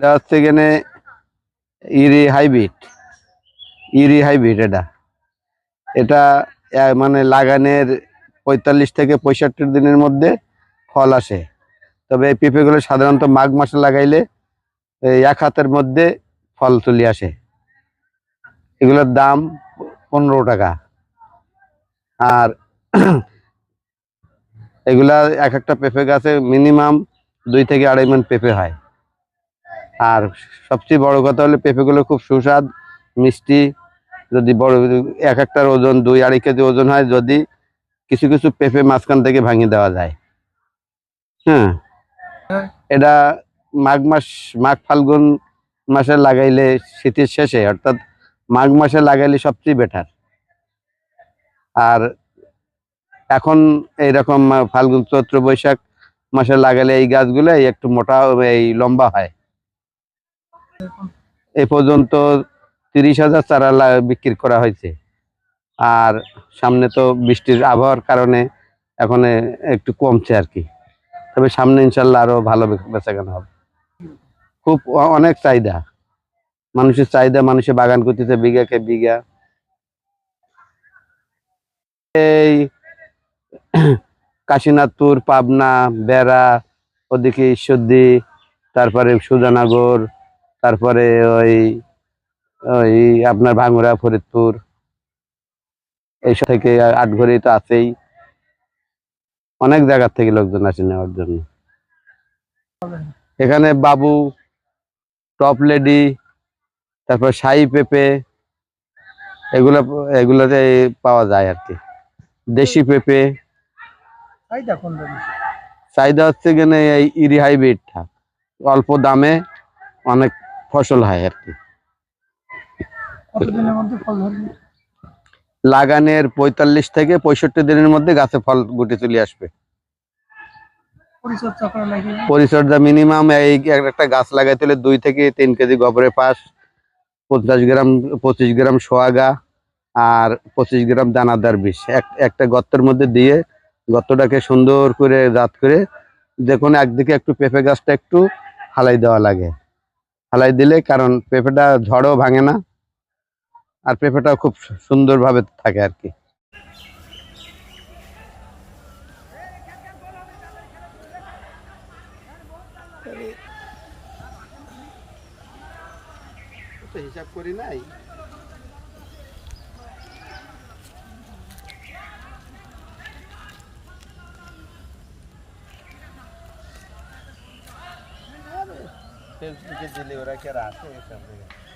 এটা হচ্ছে এখানে ইরি হাইব্রিড। ইরি হাইব্রিড এটা। এটা মানে লাগানের পঁয়তাল্লিশ থেকে পঁয়ষট্টি দিনের মধ্যে ফল আসে। তবে এই পেঁপেগুলো সাধারণত মাঘ মাসে লাগাইলে এক হাতের মধ্যে ফল চলে আসে। এগুলোর দাম পনেরো টাকা। আর এগুলা এক একটা পেঁপে গাছে মিনিমাম দুই থেকে আড়াই মন পেঁপে হয়। আর সবচেয়ে বড় কথা হলো পেঁপেগুলো খুব সুস্বাদ, মিষ্টি। যদি বড় এক একটার ওজন, দুই আড়াই কেজি ওজন হয়, যদি কিছু কিছু পেঁপে মাঝখান থেকে ভাঙিয়ে দেওয়া যায়। হ্যাঁ। এটা মাঘ মাস, মাঘ ফাল্গুন মাসে লাগাইলে শীতের শেষে, অর্থাৎ মাঘ মাসে লাগাইলে সবচেয়ে বেটার আর এখন এইরকম ফাল্গুন, চৈত্র, বৈশাখ মাসে লাগালে এই গাছগুলো একটু মোটা, এই লম্বা হয়। এ পর্যন্ত তিরিশ হাজার চারা বিক্রি করা হয়েছে। আর সামনে তো বৃষ্টির আবহাওয়ার কারণে এখন একটু কমছে আর কি। তবে সামনে ইনশাল্লাহ আরও ভালো বেচাকেনা হবে। খুব অনেক চাহিদা। মানুষের চাহিদা, মানুষের বাগান করতেছে বিঘাকে বিঘা। এই কাশীনাথপুর, পাবনা, বেড়া, ওদিকে ঈশ্বরদী, তারপরে সুজানগর তারপরে ওই ওই আপনার ভাঙ্গুরা ফরিদপুর এইসব থেকে আটঘরে তো আছেই। অনেক জায়গার থেকে লোকজন আসে নেওয়ার জন্য। এখানে বাবু টপ লেডি তারপর শাহি পেঁপে এগুলো এগুলোতে পাওয়া যায় আর কি। দেশি পেঁপে। চাহিদা হচ্ছে এখানে এই ইরি হাইব্রিডটা। অল্প দামে অনেক ফসল হয় আর কি। লাগানের পঁয়তাল্লিশ থেকে পঁয়ষট্টি দিনের মধ্যে গাছে ফল গুটি চলে আসবে। পরিচর্যা মিনিমাম এই একটা গাছ লাগাইতে হলে দুই থেকে তিন কেজি গোবরের পাশ পঞ্চাশ গ্রাম পঁচিশ গ্রাম সোয়াগা আর পঁচিশ গ্রাম দানাদার বিষ। এক- একটা গর্তের মধ্যে দিয়ে গর্তটাকে সুন্দর করে জাত করে দেখুন একদিকে একটু পেঁপে গাছটা একটু হালাই দেওয়া লাগে। হালাই দিলে, কারণ পেঁপেটা ঝড়ও ভাঙে না। আর পেঁপেটাও খুব সুন্দরভাবে থাকে আর কি। হিসাব করি নাই। ফেসবুকে দিলে ওরা কি আর আসে এসব জায়গায়?